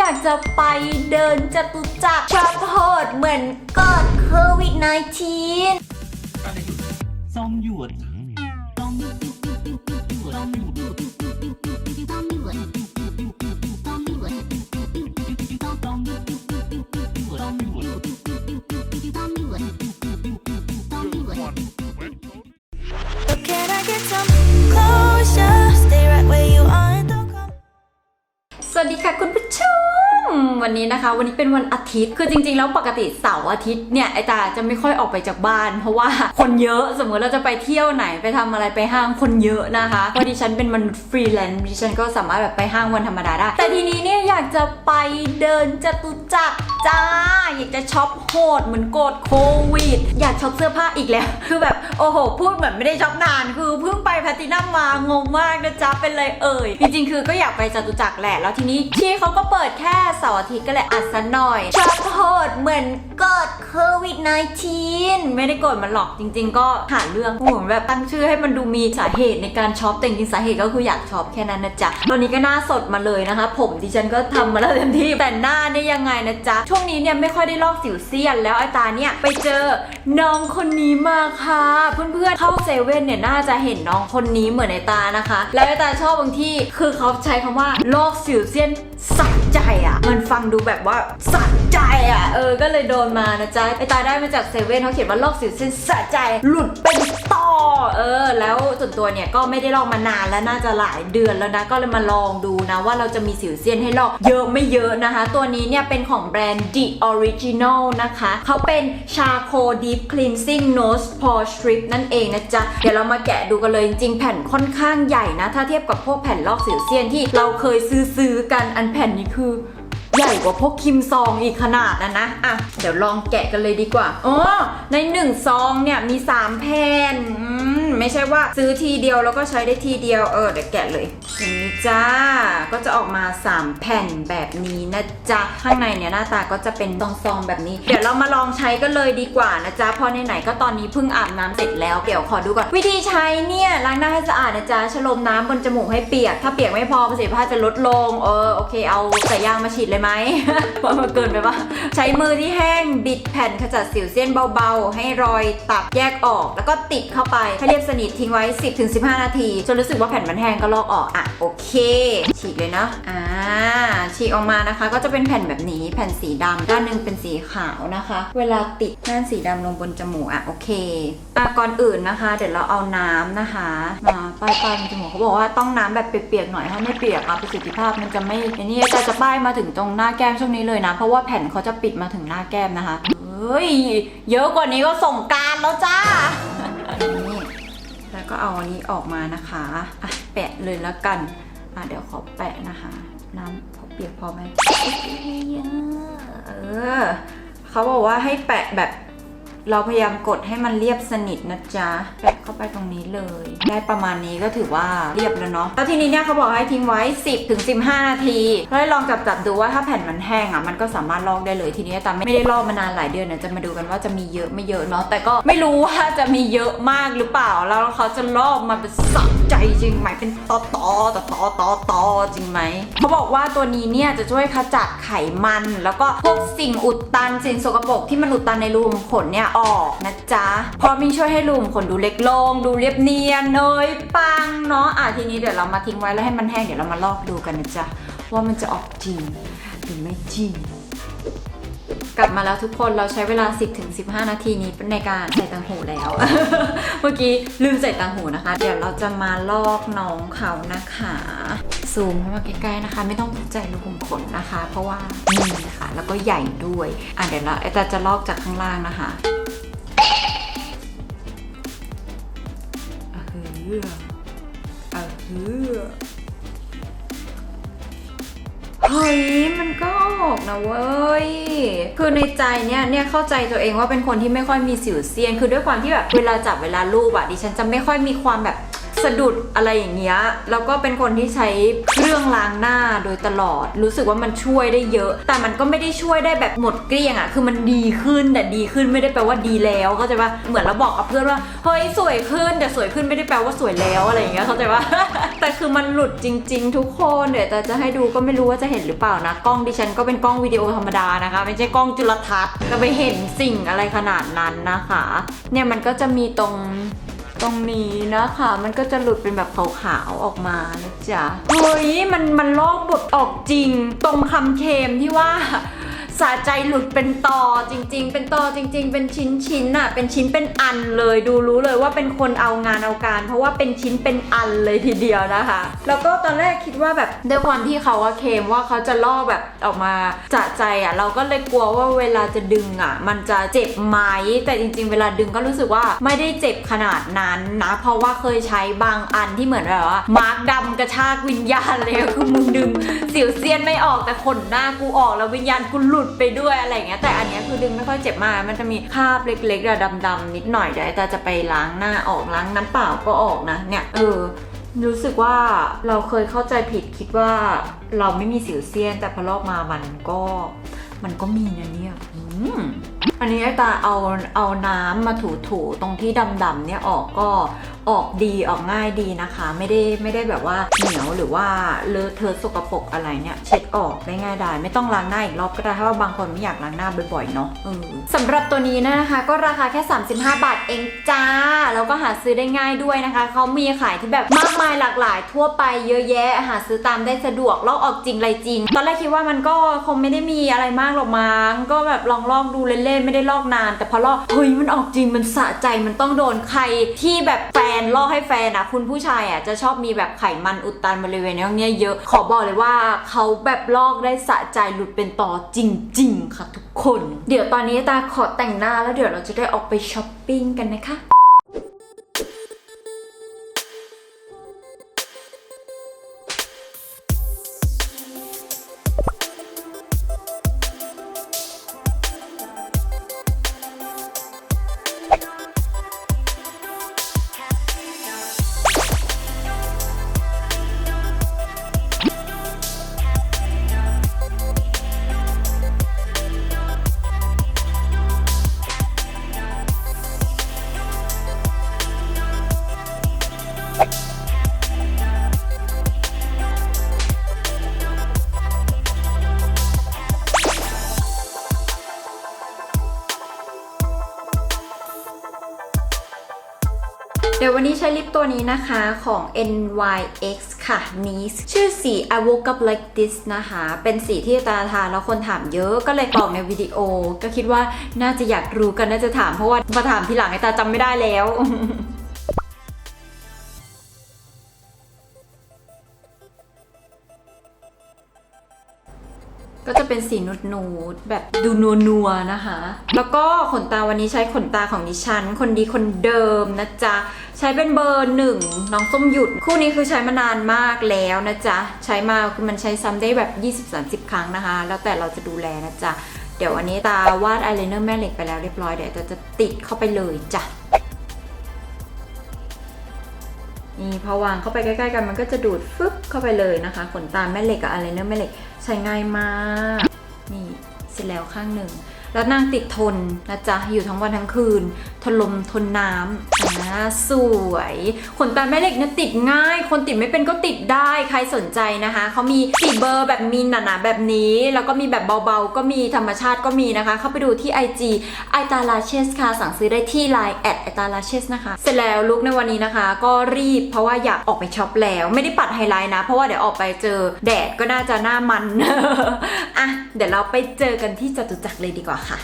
อยากจะไปเดินจตุจักรช็อปโหดเหมือนกอดโควิด -19 อะไรหยุดซองหยวดซองหยวดซองหยวด But can I get วัสดีค่ะคุณผู้ชม วันนี้นะคะ วันนี้เป็นวันอาทิตย์คือจริง ๆ แล้วปกติเสาร์อาทิตย์เนี่ยไอตาจะไม่ค่อยออกไปจากบ้าน เพราะว่าคนเยอะสมมติเราจะไปเที่ยวไหนไปทำอะไรไปห้างคนเยอะนะคะเพราะดิฉันเป็นมนุษย์ฟรีแลนซ์ดิฉันก็สามารถแบบไปห้างวันธรรมดาได้ แต่ทีนี้เนี่ยอยากจะไปเดินจตุจักรจ้า อยากจะช็อปโหดเหมือนโกดโควิด อยากช็อปเสื้อผ้าอีกแล้ว คือแบบโอ้โห พูดเหมือนไม่ได้ช็อปนาน คือเพิ่งไปแพลตินัมมางงมากนะจ๊ะเป็นเลยเอ่ย จริงๆ คือก็อยากไปจตุจักรแหละ แล้วทีนี้ที่เขาก็เปิดแค่เสาร์อาทิตย์ก็เลยอัดซะหน่อยช็อปโหดเหมือนกดโควิด -19 ไม่ได้กดมันหรอกจริง ๆ ก็หาเรื่องโอ้โหแบบตั้งชื่อให้มันดูมีสาเหตุในการช็อปแต่จริงสาเหตุก็คืออยากช็อปแค่นั้นนะจ๊ะตอนนี้ก็หน้าสดมาเลยนะคะ ผมดิฉันก็ทำมาแล้วเต็มที่แต่หน้าเนี่ยยังไงนะจ๊ะช่วงนี้เนี่ยไม่ค่อยได้ลอกสิวเซียน แล้วไอ้ตาเนี่ยไปเจอน้องคนนี้มาค่ะ เพื่อนๆเข้าเซเว่นเนี่ยน่าจะเห็นน้องคนนี้เหมือนไอ้ตานะคะ แล้วไอ้ตาชอบบางที่คือเขาใช้คำว่าลอกสิวเซียนสะใจอะมันฟังดูแบบว่าสะใจอะ เออ ก็เลยโดนมานะจ๊ะ ไอตาได้มาจากเซเว่นเขาเขียนว่าลอกสิวเส้นสะใจ หลุดเป็นต่อ เออ แล้วส่วนตัวเนี่ยก็ไม่ได้ลอกมานานแล้วน่าจะหลายเดือนแล้วนะ ก็เลยมาลองดูนะว่าเราจะมีสิวเซียนให้ลอกเยอะไม่เยอะนะคะ ตัวนี้เนี่ยเป็นของแบรนด์ The Original นะคะ เขาเป็น Charcoal Deep Cleansing Nose Pore Strip นั่นเองนะจ๊ะ เดี๋ยวเรามาแกะดูกันเลยจริงๆแผ่นค่อนข้างใหญ่นะ ถ้าเทียบกับพวกแผ่นลอกสิวเซียนที่เราเคยซื้อๆกันอันแผ่นนี้คือ ใหญ่กว่าพวกคิมซองอีกขนาดนะนะอะเดี๋ยวลองแกะกันเลยดีกว่าอ๋อในหนึ่งซองเนี่ยมี3แผ่นอืมไม่ใช่ว่าซื้อทีเดียวแล้วก็ใช้ได้ทีเดียวเออเดี๋ยวแกะเลยอย่างนี้จ้าก็จะออกมา3แผ่นแบบนี้นะจ๊ะข้างในเนี่ยหน้าตาก็จะเป็นซองๆแบบนี้ เดี๋ยวเรามาลองใช้กันเลยดีกว่านะจ๊ะพราะไหนๆก็ตอนนี้เพิ่งอาบน้ำเสร็จแล้วเดี๋ยวขอดูก่อนวิธีใช้เนี่ยล้างหน้าให้สะอาดนะจ๊ะชโลมน้ำบนจมูกให้เปียก ถ้าเปียกไม่พอประสิทธิภาพจะลดลงเออโอเคเอาสายยางมาฉีดเลยไหมว่ามันเกินไปปะใช้มือที่แห้งบิดแผ่นขจัดสิวเส้นเบาๆ ให้รอยตัดแยกออก แล้วก็ติดเข้าไปให้เรียบสนิททิ้งไว้ 10-15 นาที จนรู้สึกว่าแผ่นมันแห้งก็ลอกออกอะโอเค ฉีกเลยเนาะอ่าฉีกออกมานะคะ ก็จะเป็นแผ่นแบบนี้แผ่นสีดำด้านหนึ่งเป็นสีขาวนะคะ เวลาติดด้านสีดำลงบนจมูกอะโอเคอะก่อนอื่นนะคะ เดี๋ยวเราเอาน้ำนะคะมาป้ายๆบนจมูกเขาบอกว่าต้องน้ำแบบเปียกๆหน่อยถ้าไม่เปียกอะประสิทธิภาพมันจะไม่ไอ้นี่แต่จะป้ายมาถึงตรงหน้าแก้มช่วงนี้เลยนะ เพราะว่าแผ่นเขาจะปิดมาถึงหน้าแก้มนะคะ เฮ้ย เยอะกว่านี้ก็ส่งการแล้วจ้า นี่ แล้วก็เอาอันนี้ออกมานะคะอะแปะเลยแล้วกัน อะเดี๋ยวขอแปะนะคะ น้ำพอเปียกพอไหมเออเขาบอกว่าให้แปะแบบ เราพยายามกดให้มันเรียบสนิทนะจ๊ะ แปะเข้าไปตรงนี้เลย ได้ประมาณนี้ก็ถือว่าเรียบแล้วเนาะแล้วทีนี้เนี่ยเขาบอกให้ทิ้งไว้ 10ถึง15นาทีแล้วให้ลองจับจับดูว่าถ้าแผ่นมันแห้งอะมันก็สามารถลอกได้เลยทีนี้แต่ไม่ได้ลอกมานานหลายเดือนเดี๋ยจะมาดูกันว่าจะมีเยอะไม่เยอะเนาะแต่ก็ไม่รู้ว่าจะมีเยอะมากหรือเปล่า แล้วเขาจะลอกมาเป็นสับใจจริงไหมเป็นตอตอตอตอตอตอจริงไหมเขาบอกว่าตัวนี้เนี่ยจะช่วยขจัดไขมัน แล้วก็พวกสิ่งอุดตันสิ่งสกปรกที่มันอุดตันในรูขุมขนเนี่ยออกนะจ๊ะพราะมันช่วยให้รูขุมขนดูเล็กลงงดูเรียบเนียนเนยปังเนาะอะทีนี้เดี๋ยวเรามาทิ้งไว้แล้วให้มันแห้งเดี๋ยวเรามาลอกดูกันนะจ๊ะว่ามันจะออกจริงหรือไม่จริงกลับมาแล้วทุกคนเราใช้เวลา 10ถึง15 นาทีนี้ในการใส่ตังหูแล้ว เมื่อกี้ลืมใส่ตังหูนะคะ เดี๋ยวเราจะมาลอกน้องเขานะคะซูมเข้ามาใกล้ๆนะคะ ไม่ต้องตกใจรูขุมขนนะคะ เพราะว่านี่นะคะแล้วก็ใหญ่ด้วย อะเดี๋ยวเราแต่จะลอกจากข้างล่างนะคะ ฮืออะเฮือเฮ้ยมันก็ออกนะเว้ย คือในใจเนี่ยเนี่ยเข้าใจตัวเองว่าเป็นคนที่ไม่ค่อยมีสิวเซียน คือด้วยความที่แบบเวลาจับเวลารูปอะดิฉันจะไม่ค่อยมีความแบบ สะดุดอะไรอย่างเงี้ยแล้วก็เป็นคนที่ใช้เครื่องล้างหน้าโดยตลอด รู้สึกว่ามันช่วยได้เยอะ แต่มันก็ไม่ได้ช่วยได้แบบหมดเกลี้ยงอะคือมันดีขึ้นแต่ดีขึ้นไม่ได้แปลว่าดีแล้วเข้าใจปะเหมือนเราบอกกับเพื่อนว่าเฮ้ยสวยขึ้นแต่สวยขึ้นไม่ได้แปลว่าสวยแล้วอะไรอย่างเงี้ยเข้าใจปะแต่คือมันหลุดจริง ๆ ทุกคนเดี๋ยวแต่จะให้ดูก็ไม่รู้ว่าจะเห็นหรือเปล่านะกล้องดิฉันก็เป็นกล้องวิดีโอธรรมดานะคะ ไม่ใช่กล้องจุลทรรศน์ก็ไปเห็นสิ่งอะไรขนาดนั้นนะคะ เนี่ยมันก็จะมีตรง ตรงนี้นะคะ มันก็จะหลุดเป็นแบบขาวๆออกมานะจ๊ะเฮ้ยมันมันลอกบทออกจริง ตรงคำเคมที่ว่า สาใจหลุดเป็นตอจริง ๆ เป็นตอจริง ๆ เป็นชิ้นชิ้นอะเป็นชิ้นเป็นอันเลยดูรู้เลยว่าเป็นคนเอางานเอาการ เพราะว่าเป็นชิ้นเป็นอันเลยทีเดียวนะคะ แล้วก็ตอนแรกคิดว่าแบบด้วยความที่เขาว่าเคมว่าเขาจะลอกแบบออกมาจะใจอะเราก็เลยกลัวว่าเวลาจะดึงอะมันจะเจ็บไหมแต่จริง ๆ เวลาดึงก็รู้สึกว่าไม่ได้เจ็บขนาดนั้นนะเพราะว่าเคยใช้บางอันที่เหมือนแบบว่ามาร์กดำกระชากวิญญาณเลยคือมึงดึงสิวเซียนไม่ออกแต่ขนหน้ากูออกแล้ววิญญาณกูหลุดไปด้วยอะไรเงี้ยแต่อันเนี้ยคือดึงไม่ค่อยเจ็บมาก มันจะมีคราบเล็กๆดำๆนิดหน่อยเดี๋ยวไอ้ตาจะไปล้างหน้าออกล้างน้ำเปล่าก็ออกนะเนี่ยเออรู้สึกว่าเราเคยเข้าใจผิดคิดว่าเราไม่มีสิวเซียน แต่พอลอกมามันก็มันก็มีนะเนี่ยอืม อันนี้ไอ้ตาเอาเอาน้ำมาถูๆตรงที่ดำๆเนี่ยออกก็ออกดีออกง่ายดีนะคะ ไม่ได้ไม่ได้แบบว่าเหนียวหรือว่าเลอะเทอะสกปรกอะไรเนี่ย เช็ดออกได้ง่ายดายไม่ต้องล้างหน้าอีกรอบก็ได้ถ้าว่าบางคนไม่อยากล้างหน้าบ่อยๆเนาะเออสำหรับตัวนี้นะคะ ก็ราคาแค่ 35 บาทเองจ้า แล้วก็หาซื้อได้ง่ายด้วยนะคะเขามีขายที่แบบมากมายหลากหลาย ทั่วไปเยอะแยะหาซื้อตามได้สะดวกลอกออกจริงอะไรจริง ตอนแรกคิดว่ามันก็คงไม่ได้มีอะไรมากหรอกมั้งก็แบบลองลอกดูเล่นๆไม่ได้ลอกนาน แต่พอลอกเฮ้ยมันออกจริงมันสะใจมันต้องโดนใครที่แบบแฟนลอกให้แฟนอะคุณผู้ชายอะจะชอบมีแบบไขมันอุดตันบริเวณเนี้ยเยอะขอบอกเลยว่าเขาแบบลอกได้สะใจหลุดเป็นต่อจริง ๆ ค่ะทุกคน เดี๋ยวตอนนี้ตาขอแต่งหน้าแล้วเดี๋ยวเราจะได้ออกไปช้อปปิ้งกันนะคะ ตัวนี้นะคะของ NYX ค่ะ Nice ชื่อสี I woke up like this นะคะ เป็นสีที่ตาทาแล้วคนถามเยอะก็เลยบอกในวิดีโอ ก็คิดว่าน่าจะอยากรู้กันน่าจะถามเพราะว่ามาถามทีหลังไอตาจำไม่ได้แล้ว เป็นสีนูดนูดๆแบบดูนัวนัวๆนะคะ แล้วก็ขนตาวันนี้ใช้ขนตาของดิฉัน คนดีคนเดิมนะจ๊ะ ใช้เป็นเบอร์หนึ่งน้องส้มหยุด คู่นี้คือใช้มานานมากแล้วนะจ๊ะ ใช้มาคือมันใช้ซ้ำได้แบบ 20-30 ครั้งนะคะ แล้วแต่เราจะดูแลนะจ๊ะ เดี๋ยววันนี้ตาวาดอายไลเนอร์แม่เหล็กไปแล้วเรียบร้อยเดี๋ยวจะติดเข้าไปเลยจ้ะ นี่พอวางเข้าไปใกล้ๆกันมันก็จะดูดฟึบเข้าไปเลยนะคะ ขนตาแม่เหล็กกับอะไรเนอร์แม่เหล็กใช้ง่ายมาก นี่เสร็จแล้วข้างหนึ่ง แล้วนางติดทนนะจ๊ะ อยู่ทั้งวันทั้งคืน ทนลมทนน้ำอ่าสวย ขนตาแม่เหล็กเนี่ยติดง่าย คนติดไม่เป็นก็ติดได้ใครสนใจนะคะ เขามีสีเบอร์แบบมีหนาๆแบบนี้ แล้วก็มีแบบเบาๆ ก็มีธรรมชาติก็มีนะคะ เข้าไปดูที่ IG ไอตาลาเชสค่ะ สั่งซื้อได้ที่ Line แอดไอตาลาเชสนะคะ เสร็จแล้วลุกในวันนี้นะคะ ก็รีบเพราะว่าอยากออกไปช็อปแล้ว ไม่ได้ปัดไฮไลท์นะ เพราะว่าเดี๋ยวออกไปเจอแดดก็น่าจะหน้ามันอะเดี๋ยวเราไปเจอกันที่จตุจักรเลยดีกว่าค่ะ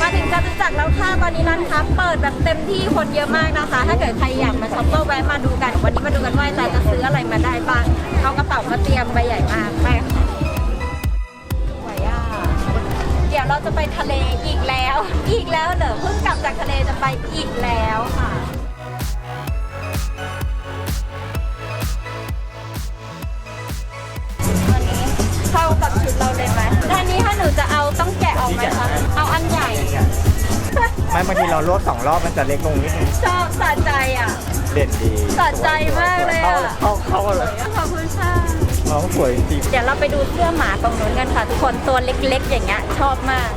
มาถึงจตุจักรแล้วค่ะตอนนี้ร้านค้าเปิดแบบเต็มที่คนเยอะมากนะคะ ถ้าเกิดใครอยากมาช็อปก็แวะมาดูกัน วันนี้มาดูกันว่าจะจะซื้ออะไรมาได้บ้างเอากระเป๋ามาเตรียมใบใหญ่มากไปค่ะสวยอะเดี๋ยวเราจะไปทะเลอีกแล้ว อีกแล้วเหรอเพิ่งกลับจากทะเลจะไปอีกแล้วค่ะวันนี้เข้ากับชุดเราเลยไหม ไม่บางทีเราลวกสองรอบมันจะเล็กลงนิดนึงชอบสะใจอะ เด่นดีสะใจมากเลยเข้าอะเข้าเข้าเลยขอบคุณค่ะ น้องสวยจริง เดี๋ยวเราไปดูเสื้อหมาตรงนู้นกันค่ะ ทุกคนตัวเล็กๆ อย่างเงี้ยชอบมาก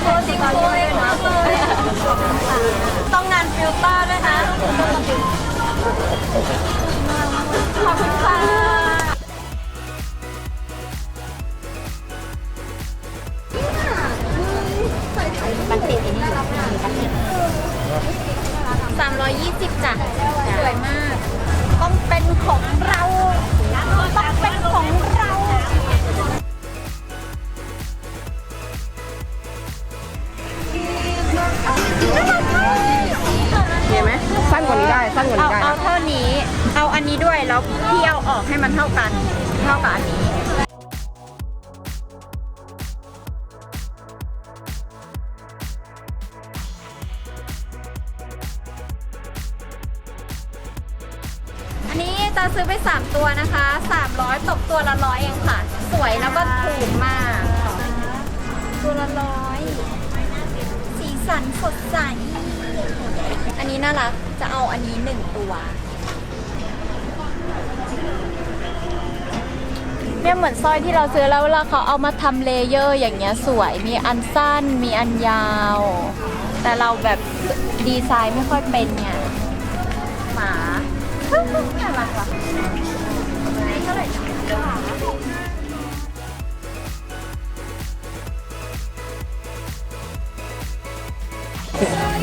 โคตรดีเลยนะต้องงานฟิลเตอร์ด้วยนะขอบคุณค่ะมันติดอันนี้สามร้อยยี่สิบจ้ะ สวยมาก ต้องเป็นของเรา ต้องเป็นของเรา เท่ากับอันนี้อันนี้ตาซื้อไป 3 ตัวนะคะ 300 ตกตัวละร้อยเองค่ะ สวยแล้วก็ถูกมาก ตัวละร้อยสีสันสดใส อันนี้น่ารัก จะเอาอันนี้หนึ่งตัว เนี่ยเหมือนสร้อยที่เราซื้อแล้วเวลาเขาเอามาทำเลเยอร์อย่างเงี้ยสวยมีอันสั้นมีอันยาว แต่เราแบบดีไซน์ไม่ค่อยเป็นเนี่ยหมาน่ารักว่ะเท่าไหร่นะ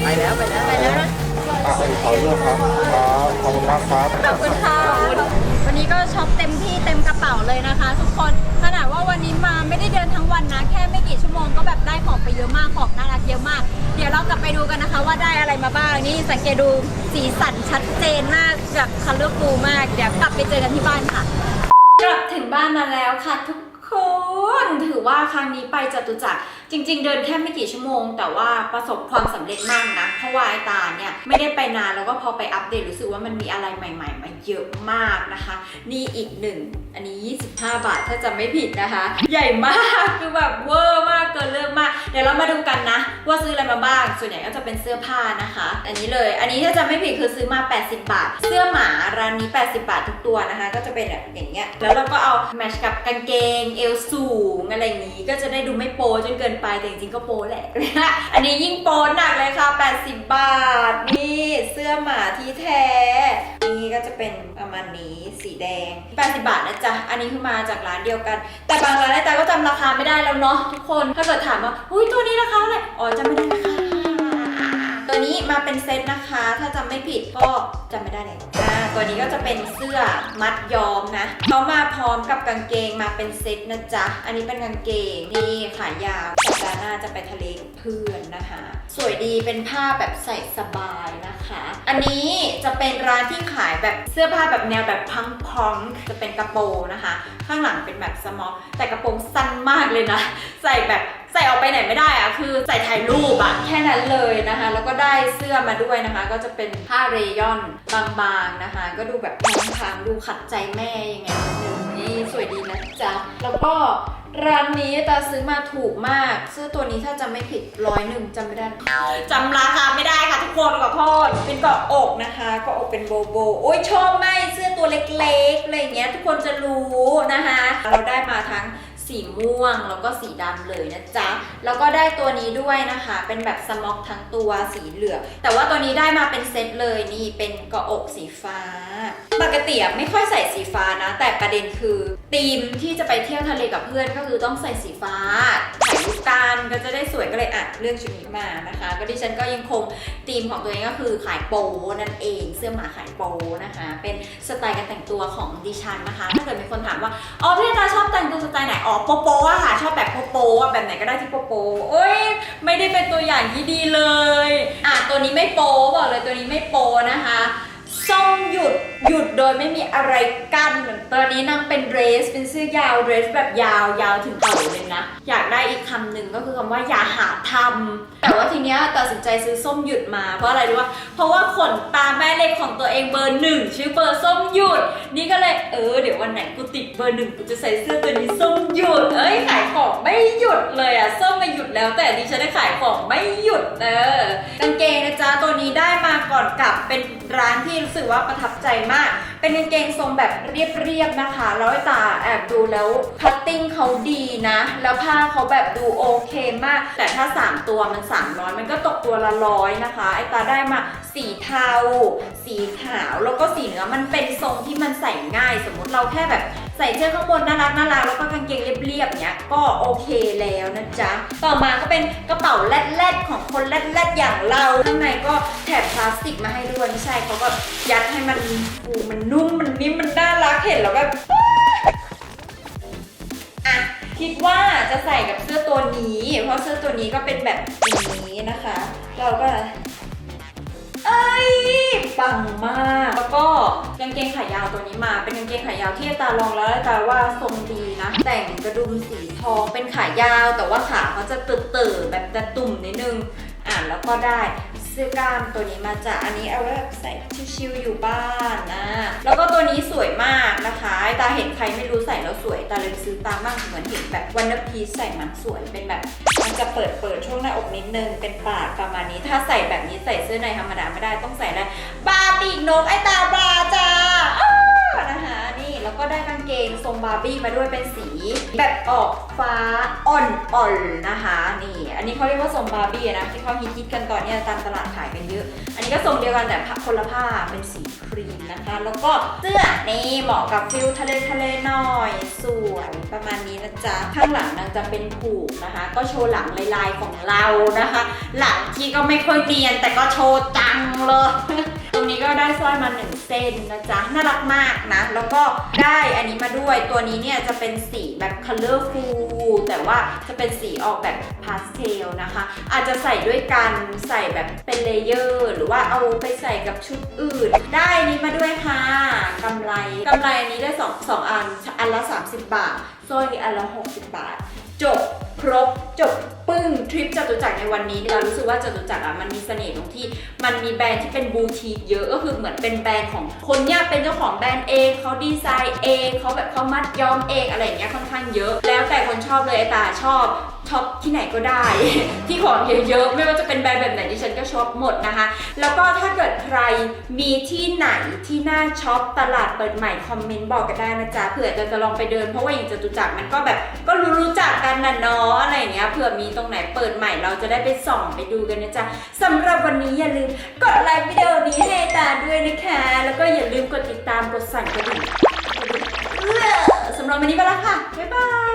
ไปแล้วไปแล้วไปแล้วนะๆอะขอเลือกครับครับ ขอบคุณมากครับ ขอบคุณค่ะ วันนี้ก็ช็อปเต็มที่ เลยนะคะ ทุกคนขนาดว่าวันนี้มาไม่ได้เดินทั้งวันนะ แค่ไม่กี่ชั่วโมงก็แบบได้ของไปเยอะมากของน่ารักเยอะมาก เดี๋ยวเรากลับไปดูกันนะคะ ว่าได้อะไรมาบ้างนี่สังเกตดูสีสันชัดเจนมากแบบคัลเลอร์ฟูมากเดี๋ยวกลับไปเจอกันที่บ้านค่ะกลับถึงบ้านมาแล้วค่ะทุกคนถือว่าครั้งนี้ไปจตุจักร จริง ๆ เดินแค่ไม่กี่ชั่วโมง แต่ว่าประสบความสำเร็จมากนะ เพราะว่าไอตาเนี่ยไม่ได้ไปนานแล้วก็พอไปอัปเดตรู้สึกว่ามันมีอะไรใหม่ ๆ มาเยอะมากนะคะ นี่อีกหนึ่งอันนี้ 25 บาทถ้าจำไม่ผิดนะคะ ใหญ่มากคือแบบเวอร์มากเกินเรื่องมาก เดี๋ยวเรามาดูกันนะ ว่าซื้ออะไรมาบ้าง ส่วนใหญ่ก็จะเป็นเสื้อผ้านะคะ อันนี้เลย อันนี้ถ้าจำไม่ผิดคือซื้อมา 80 บาท เสื้อหมาร้านนี้ 80 บาททุกตัวนะคะ ก็จะเป็นแบบอย่างเงี้ยแล้วเราก็เอาแมทชกับกางเกง เอวสูงอะไรอย่างนี้ก็จะได้ดูไม่โปจนเกินไปแต่จริงๆก็โปแหละ อันนี้ยิ่งโปหนักเลยค่ะ 80 บาท นี่เสื้อหมาที่แท้นี่ก็จะเป็นประมาณนี้สีแดง 80 บาทนะจ๊ะ อันนี้คือมาจากร้านเดียวกัน แต่บางร้านนะจ๊ะก็จำราคาไม่ได้แล้วเนาะทุกคน ถ้าเกิดถามว่า อุ้ยตัวนี้ราคาเท่าไหร่ อ๋อจำไม่ได้ค่ะ นี้มาเป็นเซตนะคะ ถ้าจำไม่ผิดก็จำไม่ได้เลยอ่าตัวนี้ก็จะเป็นเสื้อมัดย้อมนะเขามาพร้อมกับกางเกงมาเป็นเซตนะจ๊ะ อันนี้เป็นกางเกงนี่ขายาวสัปดาห์หน้าจะไปทะเลกับเพื่อนนะคะ สวยดีเป็นผ้าแบบใส่สบายนะคะ อันนี้จะเป็นร้านที่ขายแบบเสื้อผ้าแบบแนวแบบพังพองจะเป็นกระโปรงนะคะ ข้างหลังเป็นแบบสมอลแต่กระโปรงสั้นมากเลยนะ ใส่แบบ ใส่ออกไปไหนไม่ได้อะคือใส่ถ่ายรูปอะแค่นั้นเลยนะคะ แล้วก็ได้เสื้อมาด้วยนะคะ ก็จะเป็นผ้าเรยอนบางๆนะคะ ก็ดูแบบพังๆดูขัดใจแม่ยังไงนึงนี่สวยดีนะจ๊ะแล้วก็ร้านนี้ตาซื้อมาถูกมากเสื้อตัวนี้ถ้าจำไม่ผิดร้อยหนึ่งจำไม่ได้จำราคาไม่ได้ค่ะทุกคนขอโทษเป็นเกาะอกนะคะเกาะอกเป็นโบโบโอ้ยชอบไหมเสื้อตัวเล็กๆอะไรเงี้ยทุกคนจะรู้นะคะ เราได้มาทั้ง สีม่วงแล้วก็สีดำเลยนะจ๊ะ แล้วก็ได้ตัวนี้ด้วยนะคะ เป็นแบบสม็อกทั้งตัวสีเหลือง แต่ว่าตัวนี้ได้มาเป็นเซตเลยนี่เป็นเกาะอกสีฟ้า ปกติไม่ค่อยใส่สีฟ้านะ แต่ประเด็นคือธีมที่จะไปเที่ยวทะเลกับเพื่อนก็คือต้องใส่สีฟ้า ถ่ายรูปกันก็จะได้สวยก็เลยอะเลือกชุดนี้มานะคะ ก็ดิฉันก็ยังคงธีมของตัวเองก็คือขายโปนั่นเองเสื้อหมาขายโปนะคะ เป็นสไตล์การแต่งตัวของดิฉันนะคะ ถ้าเกิดมีคนถามว่าอ๋อพี่ตาชอบแต่งตัวสไตล์ไหนอ๋อโปโปอะค่ะชอบแบบโปโปอะแบบไหนก็ได้ที่โปโปโอ้ยไม่ได้เป็นตัวอย่างที่ดีเลยอะตัวนี้ไม่โปบอกเลยตัวนี้ไม่โปนะคะส้มหยุด หยุดโดยไม่มีอะไรกั้นตอนนี้นางเป็นเดรสเป็นเสื้อยาวเดรสแบบยาวยาวถึงเข่าเลยนะ อยากได้อีกคำหนึ่งก็คือคำว่าอย่าหาทำแต่ว่าทีเนี้ยตัดสินใจซื้อส้มหยุดมาเพราะอะไรรู้ป่ะเพราะว่าขนตาแม่เล็กของตัวเองเบอร์หนึ่งชื่อเบอร์ส้มหยุด นี่ก็เลยเออเดี๋ยววันไหนกูติดเบอร์หนึ่งกูจะใส่เสื้อตัวนี้ส้มหยุดเอ้ยขายของไม่หยุดเลยอะส้มไม่หยุดแล้ว แต่ดิฉันได้ขายของไม่หยุดเออกางเกงนะจ๊ะตัวนี้ได้มาก่อนกลับเป็น ร้านที่รู้สึกว่าประทับใจมาก เป็นกางเกงทรงแบบเรียบๆนะคะแล้วไอ้ตาแอบดูแล้วคัตติ้งเขาดีนะ แล้วผ้าเขาแบบดูโอเคมาก แต่ถ้า 3 ตัวมัน 300 มันก็ตกตัวละร้อยนะคะ ไอ้ตาได้มาสีเทา สีขาวแล้วก็สีเนื้อมันเป็นทรงที่มันใส่ง่าย สมมติเราแค่แบบ ใส่เสื้อข้างบนน่ารักน่ารักแล้วก็กางเกงเรียบๆเนี้ยก็โอเคแล้วนะจ๊ะ ต่อมาก็เป็นกระเป๋าแรดๆของคนแรดๆอย่างเราข้างในก็แถบพลาสติกมาให้ด้วยไม่ใช่เขาก็ยัดให้มันฟูมันนุ่มมันนิ่มมันน่ารักเห็นแล้วแบบอะคิดว่าจะใส่กับเสื้อตัวนี้ เพราะเสื้อตัวนี้ก็เป็นแบบนี้นะคะ เราก็ เอ้ย ปังมาก แล้วก็กางเกงขายาวตัวนี้มา เป็นกางเกงขายาวที่ตาลองแล้วตาว่าทรงดีนะ แต่งกระดุมสีทองเป็นขายาว แต่ว่าขาเขาจะเติร์ๆแบบจะตุ่มนิดนึง อะแล้วก็ได้เสื้อกล้ามตัวนี้มาจากอันนี้เอาไว้แบบใส่ชิวๆอยู่บ้านนะแล้วก็ตัวนี้สวยมากนะคะตาเห็นใครไม่รู้ใส่แล้วสวยตาเลยซื้อตามากเหมือนเห็นแบบวันนพีใส่มันสวยเป็นแบบ มันจะเปิดเปิดช่วงหน้าอกนิดนึงเป็นปาดประมาณนี้ ถ้าใส่แบบนี้ใส่เสื้อในธรรมดาไม่ได้ต้องใส่อะไรบาร์บีนกไอตาบาจ้า ก็ได้กางเกงทรงบาร์บี้มาด้วยเป็นสี แบบออกฟ้าอ่อนๆนะคะ นี่ อันนี้เขาเรียกว่าทรงบาร์บี้นะที่เขาฮิตๆกันตอนนี้ตามตลาดขายกันเยอะ อันนี้ก็ทรงเดียวกันแต่คนละผ้าเป็นสีครีมนะคะ แล้วก็เสื้อนี่เหมาะกับฟิลทะเลทะเลหน่อยสวยประมาณนี้นะจ๊ะข้างหลังนางจะเป็นผูกนะคะ ก็โชว์หลังลายๆของเรานะคะ หลังที่ก็ไม่ค่อยเนียนแต่ก็โชว์จังเลย ตรงนี้ก็ได้สร้อยมาหนึ่งเส้นนะจ๊ะ น่ารักมากนะ แล้วก็ได้อันนี้มาด้วย ตัวนี้เนี่ยจะเป็นสีแบบ colorful แต่ว่าจะเป็นสีออกแบบพาสเทลนะคะ อาจจะใส่ด้วยกันใส่แบบเป็นเลเยอร์ หรือว่าเอาไปใส่กับชุดอื่น ได้อนนี้มาด้วยค่ะกำไรกำไรอันนี้ได้สองสองอัน อันละ 30 บาทสร้อยอันละ 60 บาท จบครบจบ ปึ้งทริปจตุจักรในวันนี้เรารู้สึกว่าจตุจักรอะมันมีเสน่ห์ตรงที่ มันมีแบรนด์ที่เป็นบูติกเยอะก็คือเหมือนเป็นแบรนด์ของคนเนี่ยเป็นเจ้าของแบรนด์เองเขาดีไซน์เองเขาแบบเขามัดย้อมเองอะไรอย่างเงี้ยค่อนข้างเยอะ แล้วแต่คนชอบเลยไอตาชอบช็อปที่ไหนก็ได้ ที่ของเยอะๆ ไม่ว่าจะเป็นแบรนด์แบบไหนดิฉันก็ช็อปหมดนะคะ แล้วก็ถ้าเกิดใครมีที่ไหนที่น่าช็อปตลาดเปิดใหม่คอมเมนต์บอกกันได้นะจ๊ะเผื่อจะจะลองไปเดินเพราะว่าอย่างจตุจักรมันก็แบบก็รู้รู้จักกันนะเนาะอะไรอย่างเงี้ยเผื่อมีตรงไหนเปิดใหม่เราจะได้ไปส่องไปดูกันนะจ๊ะสำหรับวันนี้อย่าลืมกดไลค์วิดีโอนี้ให้ตาด้วยนะคะ แล้วก็อย่าลืมกดติดตามกดสั่นกระดิ่งกระดิ่งเอื้อสำหรับวันนี้ไปแล้วค่ะ บ๊ายบาย